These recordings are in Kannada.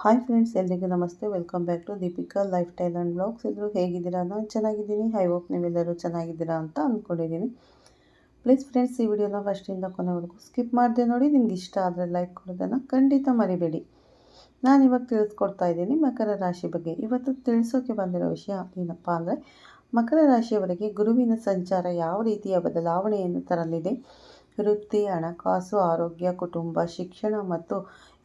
ಹಾಯ್ ಫ್ರೆಂಡ್ಸ್ ಎಲ್ಲರಿಗೂ ನಮಸ್ತೆ. Welcome back to Deepika lifestyle and blogs ಎಲ್ಲರೂ ಹೇಗಿದ್ದೀರಾ? ನಾನು ಚೆನ್ನಾಗಿದ್ದೀನಿ. ಐ ಹೋಪ್ ನೀವೆಲ್ಲರೂ ಚೆನ್ನಾಗಿದ್ದೀರಾ ಅಂತ ಅಂದ್ಕೊಂಡಿದ್ದೀನಿ. ಪ್ಲೀಸ್ ಫ್ರೆಂಡ್ಸ್ ಈ ವಿಡಿಯೋನ ಫಸ್ಟಿಂದ ಕೊನೆವರೆಗೂ ಸ್ಕಿಪ್ ಮಾಡಿದೆ ನೋಡಿ. ನಿಮ್ಗೆ ಇಷ್ಟ ಆದರೆ ಲೈಕ್ ಕೊಡೋದನ್ನು ಖಂಡಿತ ಮರಿಬೇಡಿ. ನಾನು ಇವಾಗ ತಿಳಿಸ್ಕೊಡ್ತಾ ಇದ್ದೀನಿ ಮಕರ ರಾಶಿ ಬಗ್ಗೆ. ಇವತ್ತು ತಿಳಿಸೋಕೆ ಬಂದಿರೋ ವಿಷಯ ಏನಪ್ಪ ಅಂದರೆ, ಮಕರ ರಾಶಿಯವರಿಗೆ ಗುರುವಿನ ಸಂಚಾರ ಯಾವ ರೀತಿಯ ಬದಲಾವಣೆಯನ್ನು ತರಲಿದೆ? ವೃತ್ತಿ, ಹಣಕಾಸು, ಆರೋಗ್ಯ, ಕುಟುಂಬ, ಶಿಕ್ಷಣ ಮತ್ತು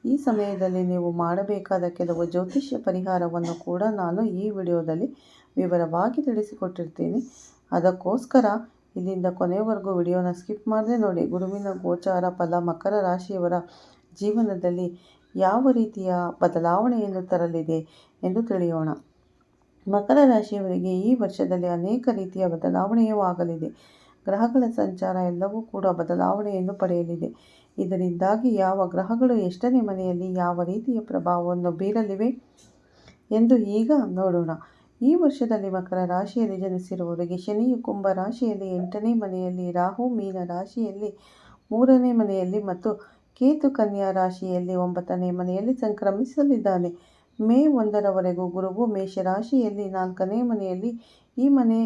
ಈ ಸಮಯದಲ್ಲಿ ನೀವು ಮಾಡಬೇಕಾದ ಕೆಲವು ಜ್ಯೋತಿಷ್ಯ ಪರಿಹಾರವನ್ನು ಕೂಡ ನಾನು ಈ ವಿಡಿಯೋದಲ್ಲಿ ವಿವರವಾಗಿ ತಿಳಿಸಿಕೊಟ್ಟಿರ್ತೀನಿ. ಅದಕ್ಕೋಸ್ಕರ ಇಲ್ಲಿಂದ ಕೊನೆಯವರೆಗೂ ವಿಡಿಯೋನ ಸ್ಕಿಪ್ ಮಾಡದೆ ನೋಡಿ. ಗುರುವಿನ ಗೋಚಾರ, ಫಲ, ಮಕರ ರಾಶಿಯವರ ಜೀವನದಲ್ಲಿ ಯಾವ ರೀತಿಯ ಬದಲಾವಣೆಯನ್ನು ತರಲಿದೆ ಎಂದು ತಿಳಿಯೋಣ. ಮಕರ ರಾಶಿಯವರಿಗೆ ಈ ವರ್ಷದಲ್ಲಿ ಅನೇಕ ರೀತಿಯ ಬದಲಾವಣೆಯೂ ಆಗಲಿದೆ. ಗ್ರಹಗಳ ಸಂಚಾರ ಎಲ್ಲವೂ ಕೂಡ ಬದಲಾವಣೆಯನ್ನು ಪಡೆಯಲಿದೆ. ಇದರಿಂದಾಗಿ ಯಾವ ಗ್ರಹಗಳು ಎಷ್ಟನೇ ಮನೆಯಲ್ಲಿ ಯಾವ ರೀತಿಯ ಪ್ರಭಾವವನ್ನು ಬೀರಲಿವೆ ಎಂದು ಈಗ ನೋಡೋಣ. ಈ ವರ್ಷದಲ್ಲಿ ಮಕರ ರಾಶಿಯಲ್ಲಿ ಜನಿಸಿರುವವರಿಗೆ ಶನಿಯು ಕುಂಭ ರಾಶಿಯಲ್ಲಿ ಎಂಟನೇ ಮನೆಯಲ್ಲಿ, ರಾಹು ಮೀನ ರಾಶಿಯಲ್ಲಿ ಮೂರನೇ ಮನೆಯಲ್ಲಿ ಮತ್ತು ಕೇತು ಕನ್ಯಾ ರಾಶಿಯಲ್ಲಿ ಒಂಬತ್ತನೇ ಮನೆಯಲ್ಲಿ ಸಂಕ್ರಮಿಸಲಿದ್ದಾನೆ. ಮೇ ಒಂದರವರೆಗೂ ಗುರುವು ಮೇಷರಾಶಿಯಲ್ಲಿ ನಾಲ್ಕನೇ ಮನೆಯಲ್ಲಿ, ಈ ಮನೆ,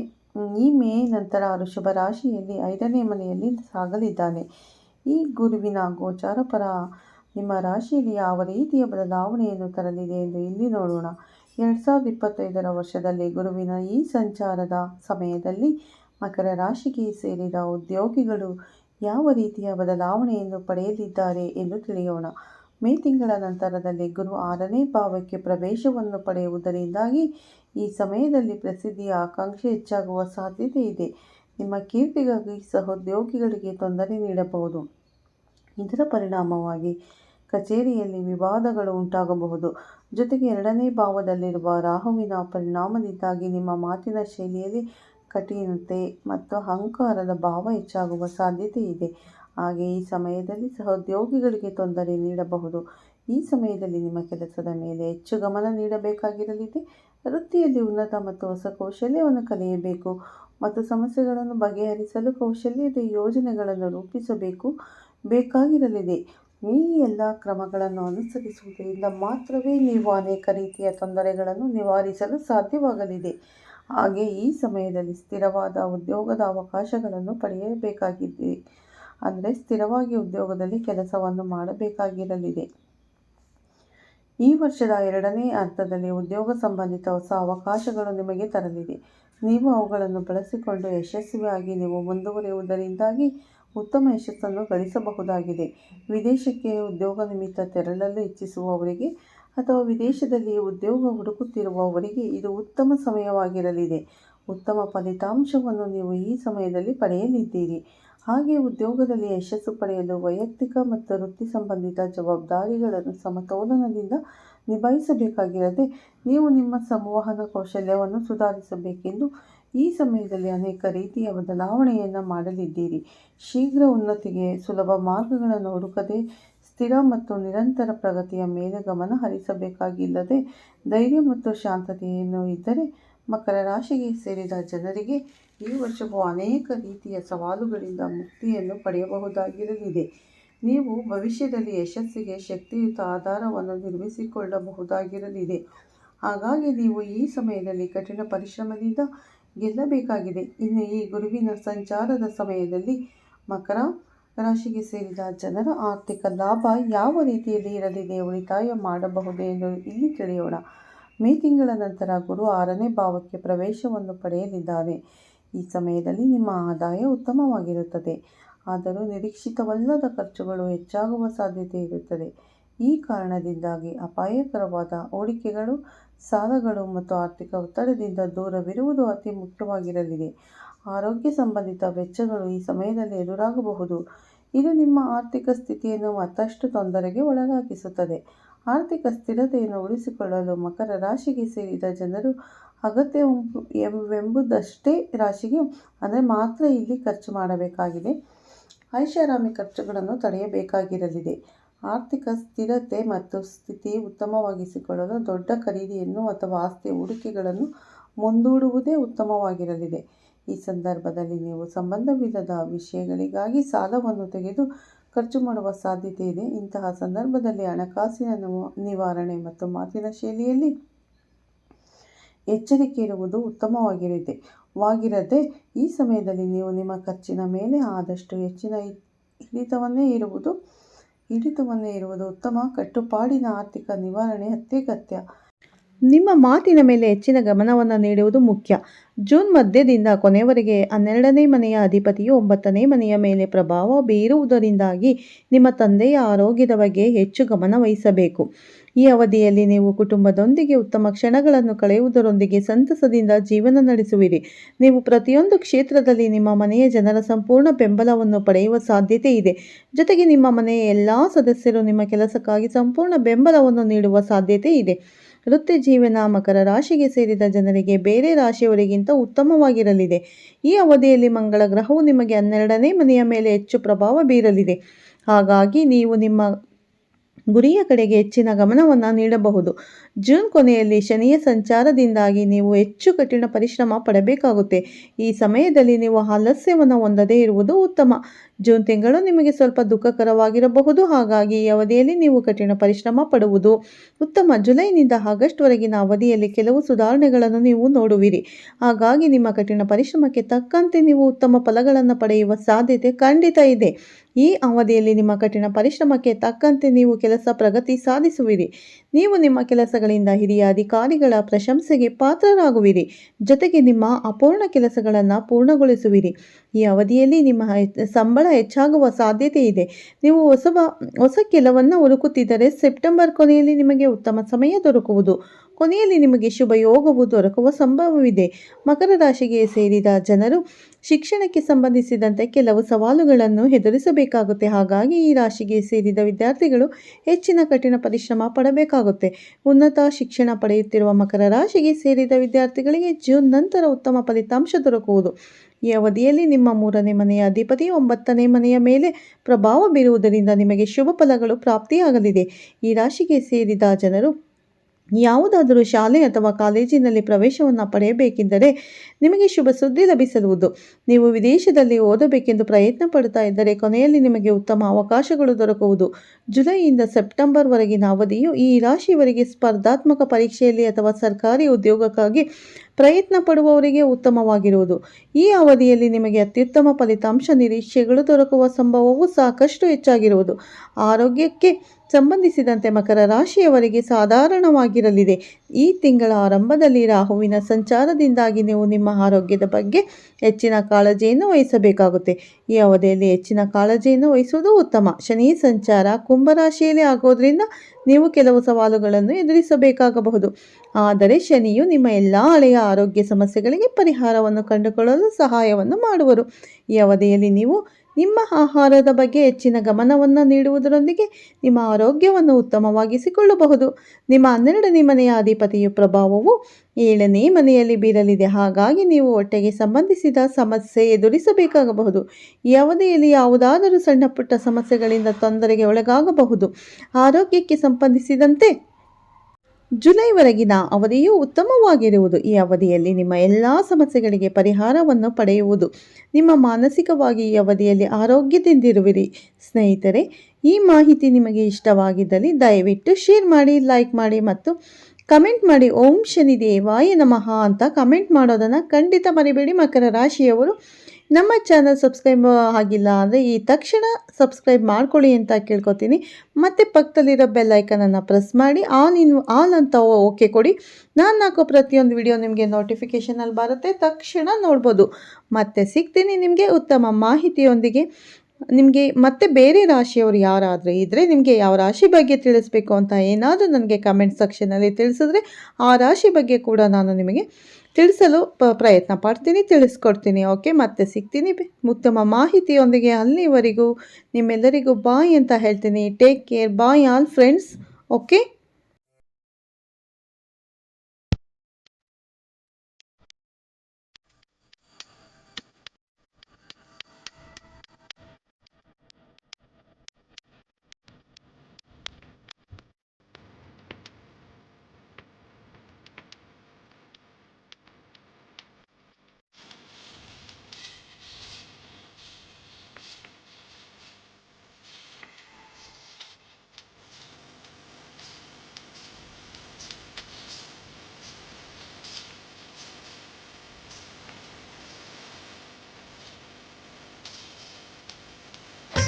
ಈ ಮೇ ನಂತರ ಋಷಭ ರಾಶಿಯಲ್ಲಿ ಐದನೇ ಮನೆಯಲ್ಲಿ ಸಾಗಲಿದ್ದಾನೆ. ಈ ಗುರುವಿನ ಗೋಚಾರ ಪರ ನಿಮ್ಮ ರಾಶಿಯಲ್ಲಿ ಯಾವ ರೀತಿಯ ಬದಲಾವಣೆಯನ್ನು ತರಲಿದೆ ಎಂದು ಇಲ್ಲಿ ನೋಡೋಣ. ಎರಡು ಸಾವಿರದ ಇಪ್ಪತ್ತೈದರ ವರ್ಷದಲ್ಲಿ ಗುರುವಿನ ಈ ಸಂಚಾರದ ಸಮಯದಲ್ಲಿ ಮಕರ ರಾಶಿಗೆ ಸೇರಿದ ಉದ್ಯೋಗಿಗಳು ಯಾವ ರೀತಿಯ ಬದಲಾವಣೆಯನ್ನು ಪಡೆಯಲಿದ್ದಾರೆ ಎಂದು ತಿಳಿಯೋಣ. ಮೇ ತಿಂಗಳ ನಂತರದಲ್ಲಿ ಗುರು ಆರನೇ ಭಾವಕ್ಕೆ ಪ್ರವೇಶವನ್ನು ಪಡೆಯುವುದರಿಂದಾಗಿ ಈ ಸಮಯದಲ್ಲಿ ಪ್ರಸಿದ್ಧಿಯ ಆಕಾಂಕ್ಷೆ ಹೆಚ್ಚಾಗುವ ಸಾಧ್ಯತೆ ಇದೆ. ನಿಮ್ಮ ಕೀರ್ತಿಗಾಗಿ ಸಹೋದ್ಯೋಗಿಗಳಿಗೆ ತೊಂದರೆ ನೀಡಬಹುದು. ಇದರ ಪರಿಣಾಮವಾಗಿ ಕಚೇರಿಯಲ್ಲಿ ವಿವಾದಗಳು ಉಂಟಾಗಬಹುದು. ಜೊತೆಗೆ ಎರಡನೇ ಭಾವದಲ್ಲಿರುವ ರಾಹುವಿನ ಪರಿಣಾಮದಿಂದಾಗಿ ನಿಮ್ಮ ಮಾತಿನ ಶೈಲಿಯಲ್ಲಿ ಕಠಿಣತೆ ಮತ್ತು ಅಹಂಕಾರದ ಭಾವ ಹೆಚ್ಚಾಗುವ ಸಾಧ್ಯತೆ ಇದೆ. ಹಾಗೆ ಈ ಸಮಯದಲ್ಲಿ ಸಹೋದ್ಯೋಗಿಗಳಿಗೆ ತೊಂದರೆ ನೀಡಬಹುದು. ಈ ಸಮಯದಲ್ಲಿ ನಿಮ್ಮ ಕೆಲಸದ ಮೇಲೆ ಹೆಚ್ಚು ಗಮನ ನೀಡಬೇಕಾಗಿರಲಿದೆ. ವೃತ್ತಿಯಲ್ಲಿ ಉನ್ನತ ಮತ್ತು ಹೊಸ ಕೌಶಲ್ಯವನ್ನು ಕಲಿಯಬೇಕು. ಮತ್ತು ಸಮಸ್ಯೆಗಳನ್ನು ಬಗೆಹರಿಸಲು ಕೌಶಲ್ಯದ ಯೋಜನೆಗಳನ್ನು ರೂಪಿಸಬೇಕು. ಬೇಕಾಗಿರಲಿದೆ. ಈ ಎಲ್ಲ ಕ್ರಮಗಳನ್ನು ಅನುಸರಿಸುವುದರಿಂದ ಮಾತ್ರವೇ ನೀವು ಅನೇಕ ರೀತಿಯ ತೊಂದರೆಗಳನ್ನು ನಿವಾರಿಸಲು ಸಾಧ್ಯವಾಗಲಿದೆ. ಹಾಗೆ ಈ ಸಮಯದಲ್ಲಿ ಸ್ಥಿರವಾದ ಉದ್ಯೋಗದ ಅವಕಾಶಗಳನ್ನು ಪಡೆಯಬೇಕಾಗಿದೆ ಅಂದರೆ ಸ್ಥಿರವಾಗಿ ಉದ್ಯೋಗದಲ್ಲಿ ಕೆಲಸವನ್ನು ಮಾಡಬೇಕಾಗಿರಲಿದೆ. ಈ ವರ್ಷದ ಎರಡನೇ ಅರ್ಥದಲ್ಲಿ ಉದ್ಯೋಗ ಸಂಬಂಧಿತ ಹೊಸ ಅವಕಾಶಗಳು ನಿಮಗೆ ತರಲಿದೆ. ನೀವು ಅವುಗಳನ್ನು ಬಳಸಿಕೊಂಡು ಯಶಸ್ವಿಯಾಗಿ ನೀವು ಮುಂದುವರಿಯುವುದರಿಂದಾಗಿ ಉತ್ತಮ ಯಶಸ್ಸನ್ನು ಗಳಿಸಬಹುದಾಗಿದೆ. ವಿದೇಶಕ್ಕೆ ಉದ್ಯೋಗ ನಿಮಿತ್ತ ತೆರಳಲು ಇಚ್ಛಿಸುವವರಿಗೆ ಅಥವಾ ವಿದೇಶದಲ್ಲಿ ಉದ್ಯೋಗ ಹುಡುಕುತ್ತಿರುವವರಿಗೆ ಇದು ಉತ್ತಮ ಸಮಯವಾಗಿರಲಿದೆ. ಉತ್ತಮ ಫಲಿತಾಂಶವನ್ನು ನೀವು ಈ ಸಮಯದಲ್ಲಿ ಪಡೆಯಲಿದ್ದೀರಿ. ಹಾಗೆ ಉದ್ಯೋಗದಲ್ಲಿ ಯಶಸ್ಸು ಪಡೆಯಲು ವೈಯಕ್ತಿಕ ಮತ್ತು ವೃತ್ತಿ ಸಂಬಂಧಿತ ಜವಾಬ್ದಾರಿಗಳನ್ನು ಸಮತೋಲನದಿಂದ ನಿಭಾಯಿಸಬೇಕಾಗಿರದೆ, ನೀವು ನಿಮ್ಮ ಸಂವಹನ ಕೌಶಲ್ಯವನ್ನು ಸುಧಾರಿಸಬೇಕೆಂದು ಈ ಸಮಯದಲ್ಲಿ ಅನೇಕ ರೀತಿಯ ಬದಲಾವಣೆಯನ್ನು ಮಾಡಲಿದ್ದೀರಿ. ಶೀಘ್ರ ಉನ್ನತಿಗೆ ಸುಲಭ ಮಾರ್ಗಗಳನ್ನು ಹುಡುಕದೆ, ಸ್ಥಿರ ಮತ್ತು ನಿರಂತರ ಪ್ರಗತಿಯ ಮೇಲೆ ಗಮನ ಹರಿಸಬೇಕಾಗಿಲ್ಲದೆ, ಧೈರ್ಯ ಮತ್ತು ಶಾಂತತೆಯನ್ನು ಇದ್ದರೆ ಮಕರ ರಾಶಿಗೆ ಸೇರಿದ ಜನರಿಗೆ ಈ ವರ್ಷವು ಅನೇಕ ರೀತಿಯ ಸವಾಲುಗಳಿಂದ ಮುಕ್ತಿಯನ್ನು ಪಡೆಯಬಹುದಾಗಿರಲಿದೆ. ನೀವು ಭವಿಷ್ಯದಲ್ಲಿ ಯಶಸ್ಸಿಗೆ ಶಕ್ತಿಯುತ ಆಧಾರವನ್ನು ನಿರ್ಮಿಸಿಕೊಳ್ಳಬಹುದಾಗಿರಲಿದೆ. ಹಾಗಾಗಿ ನೀವು ಈ ಸಮಯದಲ್ಲಿ ಕಠಿಣ ಪರಿಶ್ರಮದಿಂದ ಗೆಲ್ಲಬೇಕಾಗಿದೆ. ಇನ್ನು ಈ ಗುರುವಿನ ಸಂಚಾರದ ಸಮಯದಲ್ಲಿ ಮಕರ ರಾಶಿಗೆ ಸೇರಿದ ಜನರ ಆರ್ಥಿಕ ಲಾಭ ಯಾವ ರೀತಿಯಲ್ಲಿ ಇರಲಿದೆ, ಉಳಿತಾಯ ಮಾಡಬಹುದು ಎಂದು ಇಲ್ಲಿ ತಿಳಿಯೋಣ. ಮೇ ತಿಂಗಳ ನಂತರ ಗುರು ಆರನೇ ಭಾವಕ್ಕೆ ಪ್ರವೇಶವನ್ನು ಪಡೆಯಲಿದ್ದಾರೆ. ಈ ಸಮಯದಲ್ಲಿ ನಿಮ್ಮ ಆದಾಯ ಉತ್ತಮವಾಗಿರುತ್ತದೆ. ಆದರೂ ನಿರೀಕ್ಷಿತವಲ್ಲದ ಖರ್ಚುಗಳು ಹೆಚ್ಚಾಗುವ ಸಾಧ್ಯತೆ ಇರುತ್ತದೆ. ಈ ಕಾರಣದಿಂದಾಗಿ ಅಪಾಯಕರವಾದ ಹೂಡಿಕೆಗಳು, ಸಾಲಗಳು ಮತ್ತು ಆರ್ಥಿಕ ಒತ್ತಡದಿಂದ ದೂರವಿರುವುದು ಅತಿ ಮುಖ್ಯವಾಗಿರಲಿದೆ. ಆರೋಗ್ಯ ಸಂಬಂಧಿತ ವೆಚ್ಚಗಳು ಈ ಸಮಯದಲ್ಲಿ ಎದುರಾಗಬಹುದು. ಇದು ನಿಮ್ಮ ಆರ್ಥಿಕ ಸ್ಥಿತಿಯನ್ನು ಮತ್ತಷ್ಟು ತೊಂದರೆಗೆ ಒಳಗಾಗಿಸುತ್ತದೆ. ಆರ್ಥಿಕ ಸ್ಥಿರತೆಯನ್ನು ಉಳಿಸಿಕೊಳ್ಳಲು ಮಕರ ರಾಶಿಗೆ ಸೇರಿದ ಜನರು ಅಗತ್ಯವೆಂಬುದಷ್ಟೇ ರಾಶಿಗೆ, ಅಂದರೆ ಮಾತ್ರ ಇಲ್ಲಿ ಖರ್ಚು ಮಾಡಬೇಕಾಗಿದೆ. ಐಷಾರಾಮಿ ಖರ್ಚುಗಳನ್ನು ತಡೆಯಬೇಕಾಗಿರಲಿದೆ. ಆರ್ಥಿಕ ಸ್ಥಿರತೆ ಮತ್ತು ಸ್ಥಿತಿ ಉತ್ತಮವಾಗಿಸಿಕೊಳ್ಳಲು ದೊಡ್ಡ ಖರೀದಿಯನ್ನು ಅಥವಾ ಆಸ್ತಿ ಹೂಡಿಕೆಗಳನ್ನು ಮುಂದೂಡುವುದೇ ಉತ್ತಮವಾಗಿರಲಿದೆ. ಈ ಸಂದರ್ಭದಲ್ಲಿ ನೀವು ಸಂಬಂಧವಿಲ್ಲದ ವಿಷಯಗಳಿಗಾಗಿ ಸಾಲವನ್ನು ತೆಗೆದು ಖರ್ಚು ಮಾಡುವ ಸಾಧ್ಯತೆ ಇದೆ. ಇಂತಹ ಸಂದರ್ಭದಲ್ಲಿ ಹಣಕಾಸಿನ ನವ- ನಿವಾರಣೆ ಮತ್ತು ಮಾತಿನ ಶೈಲಿಯಲ್ಲಿ ಎಚ್ಚರಿಕೆ ಇರುವುದು ಉತ್ತಮವಾಗಿರುತ್ತೆ ವಾಗಿರದೆ ಈ ಸಮಯದಲ್ಲಿ ನೀವು ನಿಮ್ಮ ಖರ್ಚಿನ ಮೇಲೆ ಆದಷ್ಟು ಹೆಚ್ಚಿನ ಹಿಡಿತವನ್ನೇ ಇರುವುದು ಹಿಡಿತವನ್ನೇ ಇರುವುದು ಉತ್ತಮ. ಕಟ್ಟುಪಾಡಿನ ಆರ್ಥಿಕ ನಿವಾರಣೆ ಅತ್ಯಗತ್ಯ. ನಿಮ್ಮ ಮಾತಿನ ಮೇಲೆ ಹೆಚ್ಚಿನ ಗಮನವನ್ನು ನೀಡುವುದು ಮುಖ್ಯ. ಜೂನ್ ಮಧ್ಯದಿಂದ ಕೊನೆಯವರೆಗೆ ಹನ್ನೆರಡನೇ ಮನೆಯ ಅಧಿಪತಿಯು ಒಂಬತ್ತನೇ ಮನೆಯ ಮೇಲೆ ಪ್ರಭಾವ ಬೀರುವುದರಿಂದಾಗಿ ನಿಮ್ಮ ತಂದೆಯ ಆರೋಗ್ಯದ ಬಗ್ಗೆ ಹೆಚ್ಚು ಗಮನ ವಹಿಸಬೇಕು. ಈ ಅವಧಿಯಲ್ಲಿ ನೀವು ಕುಟುಂಬದೊಂದಿಗೆ ಉತ್ತಮ ಕ್ಷಣಗಳನ್ನು ಕಳೆಯುವುದರೊಂದಿಗೆ ಸಂತಸದಿಂದ ಜೀವನ ನಡೆಸುವಿರಿ. ನೀವು ಪ್ರತಿಯೊಂದು ಕ್ಷೇತ್ರದಲ್ಲಿ ನಿಮ್ಮ ಮನೆಯ ಜನರ ಸಂಪೂರ್ಣ ಬೆಂಬಲವನ್ನು ಪಡೆಯುವ ಸಾಧ್ಯತೆ ಇದೆ. ಜೊತೆಗೆ ನಿಮ್ಮ ಮನೆಯ ಎಲ್ಲ ಸದಸ್ಯರು ನಿಮ್ಮ ಕೆಲಸಕ್ಕಾಗಿ ಸಂಪೂರ್ಣ ಬೆಂಬಲವನ್ನು ನೀಡುವ ಸಾಧ್ಯತೆ ಇದೆ. ವೃತ್ತಿ ಜೀವನ ಮಕರ ರಾಶಿಗೆ ಸೇರಿದ ಜನರಿಗೆ ಬೇರೆ ರಾಶಿಯವರಿಗಿಂತ ಉತ್ತಮವಾಗಿರಲಿದೆ. ಈ ಅವಧಿಯಲ್ಲಿ ಮಂಗಳ ಗ್ರಹವು ನಿಮಗೆ ಹನ್ನೆರಡನೇ ಮನೆಯ ಮೇಲೆ ಹೆಚ್ಚು ಪ್ರಭಾವ ಬೀರಲಿದೆ. ಹಾಗಾಗಿ ನೀವು ನಿಮ್ಮ ಗುರಿಯ ಕಡೆಗೆ ಹೆಚ್ಚಿನ ಗಮನವನ್ನು ನೀಡಬಹುದು. ಜೂನ್ ಕೊನೆಯಲ್ಲಿ ಶನಿಯ ಸಂಚಾರದಿಂದಾಗಿ ನೀವು ಹೆಚ್ಚು ಕಠಿಣ ಪರಿಶ್ರಮ ಪಡಬೇಕಾಗುತ್ತೆ. ಈ ಸಮಯದಲ್ಲಿ ನೀವು ಆಲಸ್ಯವನ್ನು ಹೊಂದದೇ ಇರುವುದು ಉತ್ತಮ. ಜೂನ್ ತಿಂಗಳು ನಿಮಗೆ ಸ್ವಲ್ಪ ದುಃಖಕರವಾಗಿರಬಹುದು. ಹಾಗಾಗಿ ಈ ಅವಧಿಯಲ್ಲಿ ನೀವು ಕಠಿಣ ಪರಿಶ್ರಮ ಪಡುವುದು ಉತ್ತಮ. ಜುಲೈನಿಂದ ಆಗಸ್ಟ್ವರೆಗಿನ ಅವಧಿಯಲ್ಲಿ ಕೆಲವು ಸುಧಾರಣೆಗಳನ್ನು ನೀವು ನೋಡುವಿರಿ. ಹಾಗಾಗಿ ನಿಮ್ಮ ಕಠಿಣ ಪರಿಶ್ರಮಕ್ಕೆ ತಕ್ಕಂತೆ ನೀವು ಉತ್ತಮ ಫಲಗಳನ್ನು ಪಡೆಯುವ ಸಾಧ್ಯತೆ ಖಂಡಿತ ಇದೆ. ಈ ಅವಧಿಯಲ್ಲಿ ನಿಮ್ಮ ಕಠಿಣ ಪರಿಶ್ರಮಕ್ಕೆ ತಕ್ಕಂತೆ ನೀವು ಕೆಲಸ ಪ್ರಗತಿ ಸಾಧಿಸುವಿರಿ. ನೀವು ನಿಮ್ಮ ಕೆಲಸಗಳಿಂದ ಹಿರಿಯ ಅಧಿಕಾರಿಗಳ ಪ್ರಶಂಸೆಗೆ ಪಾತ್ರರಾಗುವಿರಿ. ಜೊತೆಗೆ ನಿಮ್ಮ ಅಪೂರ್ಣ ಕೆಲಸಗಳನ್ನು ಪೂರ್ಣಗೊಳಿಸುವಿರಿ. ಈ ಅವಧಿಯಲ್ಲಿ ನಿಮ್ಮ ಸಂಬಳ ಹೆಚ್ಚಾಗುವ ಸಾಧ್ಯತೆ ಇದೆ. ನೀವು ಹೊಸ ಹೊಸ ಕೆಲವನ್ನು ಹುಡುಕುತ್ತಿದ್ದರೆ ಸೆಪ್ಟೆಂಬರ್ ಕೊನೆಯಲ್ಲಿ ನಿಮಗೆ ಉತ್ತಮ ಸಮಯ ದೊರಕುವುದು. ಕೊನೆಯಲ್ಲಿ ನಿಮಗೆ ಶುಭ ಯೋಗವು ದೊರಕುವ ಸಂಭವವಿದೆ. ಮಕರ ರಾಶಿಗೆ ಸೇರಿದ ಜನರು ಶಿಕ್ಷಣಕ್ಕೆ ಸಂಬಂಧಿಸಿದಂತೆ ಕೆಲವು ಸವಾಲುಗಳನ್ನು ಎದುರಿಸಬೇಕಾಗುತ್ತೆ. ಹಾಗಾಗಿ ಈ ರಾಶಿಗೆ ಸೇರಿದ ವಿದ್ಯಾರ್ಥಿಗಳು ಹೆಚ್ಚಿನ ಕಠಿಣ ಪರಿಶ್ರಮ ಪಡಬೇಕಾಗುತ್ತೆ. ಉನ್ನತ ಶಿಕ್ಷಣ ಪಡೆಯುತ್ತಿರುವ ಮಕರ ರಾಶಿಗೆ ಸೇರಿದ ವಿದ್ಯಾರ್ಥಿಗಳಿಗೆ ಜೂನ್ ನಂತರ ಉತ್ತಮ ಫಲಿತಾಂಶ ದೊರಕುವುದು. ಈ ಅವಧಿಯಲ್ಲಿ ನಿಮ್ಮ ಮೂರನೇ ಮನೆಯ ಅಧಿಪತಿ, ಒಂಬತ್ತನೇ ಮನೆಯ ಮೇಲೆ ಪ್ರಭಾವ ಬೀರುವುದರಿಂದ ನಿಮಗೆ ಶುಭ ಫಲಗಳು ಪ್ರಾಪ್ತಿಯಾಗಲಿದೆ. ಈ ರಾಶಿಗೆ ಸೇರಿದ ಜನರು ಯಾವುದಾದರೂ ಶಾಲೆ ಅಥವಾ ಕಾಲೇಜಿನಲ್ಲಿ ಪ್ರವೇಶವನ್ನು ಪಡೆಯಬೇಕೆಂದರೆ ನಿಮಗೆ ಶುಭ ಸುದ್ದಿ ಲಭಿಸಲುವುದು. ನೀವು ವಿದೇಶದಲ್ಲಿ ಓದಬೇಕೆಂದು ಪ್ರಯತ್ನ ಪಡ್ತಾ ಇದ್ದರೆ ಕೊನೆಯಲ್ಲಿ ನಿಮಗೆ ಉತ್ತಮ ಅವಕಾಶಗಳು ದೊರಕುವುದು. ಜುಲೈಯಿಂದ ಸೆಪ್ಟೆಂಬರ್ವರೆಗಿನ ಅವಧಿಯು ಈ ರಾಶಿಯವರಿಗೆ ಸ್ಪರ್ಧಾತ್ಮಕ ಪರೀಕ್ಷೆಯಲ್ಲಿ ಅಥವಾ ಸರ್ಕಾರಿ ಉದ್ಯೋಗಕ್ಕಾಗಿ ಪ್ರಯತ್ನ ಪಡುವವರಿಗೆ ಉತ್ತಮವಾಗಿರುವುದು. ಈ ಅವಧಿಯಲ್ಲಿ ನಿಮಗೆ ಅತ್ಯುತ್ತಮ ಫಲಿತಾಂಶ ನಿರೀಕ್ಷೆಗಳು ದೊರಕುವ ಸಂಭವವು ಸಾಕಷ್ಟು ಹೆಚ್ಚಾಗಿರುವುದು. ಆರೋಗ್ಯಕ್ಕೆ ಸಂಬಂಧಿಸಿದಂತೆ ಮಕರ ರಾಶಿಯವರಿಗೆ ಸಾಧಾರಣವಾಗಿರಲಿದೆ. ಈ ತಿಂಗಳ ಆರಂಭದಲ್ಲಿ ರಾಹುವಿನ ಸಂಚಾರದಿಂದಾಗಿ ನೀವು ನಿಮ್ಮ ಆರೋಗ್ಯದ ಬಗ್ಗೆ ಹೆಚ್ಚಿನ ಕಾಳಜಿಯನ್ನು ವಹಿಸಬೇಕಾಗುತ್ತೆ. ಈ ಅವಧಿಯಲ್ಲಿ ಹೆಚ್ಚಿನ ಕಾಳಜಿಯನ್ನು ವಹಿಸುವುದು ಉತ್ತಮ. ಶನಿ ಸಂಚಾರ ಕುಂಭರಾಶಿಯಲ್ಲಿ ಆಗೋದ್ರಿಂದ ನೀವು ಕೆಲವು ಸವಾಲುಗಳನ್ನು ಎದುರಿಸಬೇಕಾಗಬಹುದು. ಆದರೆ ಶನಿಯು ನಿಮ್ಮ ಎಲ್ಲ ಹಳೆಯ ಆರೋಗ್ಯ ಸಮಸ್ಯೆಗಳಿಗೆ ಪರಿಹಾರವನ್ನು ಕಂಡುಕೊಳ್ಳಲು ಸಹಾಯವನ್ನು ಮಾಡುವರು. ಈ ಅವಧಿಯಲ್ಲಿ ನೀವು ನಿಮ್ಮ ಆಹಾರದ ಬಗ್ಗೆ ಹೆಚ್ಚಿನ ಗಮನವನ್ನು ನೀಡುವುದರೊಂದಿಗೆ ನಿಮ್ಮ ಆರೋಗ್ಯವನ್ನು ಉತ್ತಮವಾಗಿಸಿಕೊಳ್ಳಬಹುದು. ನಿಮ್ಮ ಹನ್ನೆರಡನೇ ಮನೆಯ ಅಧಿಪತಿಯ ಪ್ರಭಾವವು ಏಳನೇ ಮನೆಯಲ್ಲಿ ಬೀರಲಿದೆ. ಹಾಗಾಗಿ ನೀವು ಹೊಟ್ಟೆಗೆ ಸಂಬಂಧಿಸಿದ ಸಮಸ್ಯೆ ಎದುರಿಸಬೇಕಾಗಬಹುದು. ಈ ಅವಧಿಯಲ್ಲಿ ಯಾವುದಾದರೂ ಸಣ್ಣ ಪುಟ್ಟ ಸಮಸ್ಯೆಗಳಿಂದ ತೊಂದರೆಗೆ ಒಳಗಾಗಬಹುದು. ಆರೋಗ್ಯಕ್ಕೆ ಸಂಬಂಧಿಸಿದಂತೆ ಜುಲೈವರೆಗಿನ ಅವಧಿಯು ಉತ್ತಮವಾಗಿರುವುದು. ಈ ಅವಧಿಯಲ್ಲಿ ನಿಮ್ಮ ಎಲ್ಲ ಸಮಸ್ಯೆಗಳಿಗೆ ಪರಿಹಾರವನ್ನು ಪಡೆಯುವುದು. ನಿಮ್ಮ ಮಾನಸಿಕವಾಗಿ ಈ ಅವಧಿಯಲ್ಲಿ ಆರೋಗ್ಯದಿಂದಿರುವಿರಿ. ಸ್ನೇಹಿತರೆ, ಈ ಮಾಹಿತಿ ನಿಮಗೆ ಇಷ್ಟವಾಗಿದ್ದಲ್ಲಿ ದಯವಿಟ್ಟು ಶೇರ್ ಮಾಡಿ, ಲೈಕ್ ಮಾಡಿ ಮತ್ತು ಕಮೆಂಟ್ ಮಾಡಿ. ಓಂ ಶನಿ ದೇವಾಯ ನಮಃ ಅಂತ ಕಮೆಂಟ್ ಮಾಡೋದನ್ನು ಖಂಡಿತ ಮರಿಬೇಡಿ. ಮಕರ ರಾಶಿಯವರು ನಮ್ಮ ಚಾನಲ್ ಸಬ್ಸ್ಕ್ರೈಬ್ ಆಗಿಲ್ಲ ಅಂದರೆ ಈ ತಕ್ಷಣ ಸಬ್ಸ್ಕ್ರೈಬ್ ಮಾಡ್ಕೊಳ್ಳಿ ಅಂತ ಕೇಳ್ಕೊತೀನಿ. ಮತ್ತು ಪಕ್ಕದಲ್ಲಿರೋ ಬೆಲ್ ಐಕನನ್ನು ಪ್ರೆಸ್ ಮಾಡಿ ಆಲ್ ಇನ್ ಆಲ್ ಅಂತ ಓಕೆ ಕೊಡಿ. ನಾನು ಹಾಕೋ ಪ್ರತಿಯೊಂದು ವಿಡಿಯೋ ನಿಮಗೆ ನೋಟಿಫಿಕೇಷನಲ್ಲಿ ಬರುತ್ತೆ. ತಕ್ಷಣ ನೋಡ್ಬೋದು. ಮತ್ತೆ ಸಿಗ್ತೀನಿ ನಿಮಗೆ ಉತ್ತಮ ಮಾಹಿತಿಯೊಂದಿಗೆ. ನಿಮಗೆ ಮತ್ತೆ ಬೇರೆ ರಾಶಿಯವರು ಯಾರಾದರೂ ಇದ್ದರೆ ನಿಮಗೆ ಯಾವ ರಾಶಿ ಬಗ್ಗೆ ತಿಳಿಸ್ಬೇಕು ಅಂತ ಏನಾದರೂ ನನಗೆ ಕಮೆಂಟ್ ಸೆಕ್ಷನಲ್ಲಿ ತಿಳಿಸಿದ್ರೆ ಆ ರಾಶಿ ಬಗ್ಗೆ ಕೂಡ ನಾನು ನಿಮಗೆ ತಿಳಿಸಲು ಪ್ರಯತ್ನ ಪಡ್ತೀನಿ, ತಿಳಿಸ್ಕೊಡ್ತೀನಿ ಓಕೆ ಮತ್ತೆ ಸಿಗ್ತೀನಿ. ಉತ್ತಮ ಮಾಹಿತಿಯೊಂದಿಗೆ ಅಲ್ಲಿವರೆಗೂ ನಿಮ್ಮೆಲ್ಲರಿಗೂ ಬಾಯ್ ಅಂತ ಹೇಳ್ತೀನಿ. Take care bye all friends okay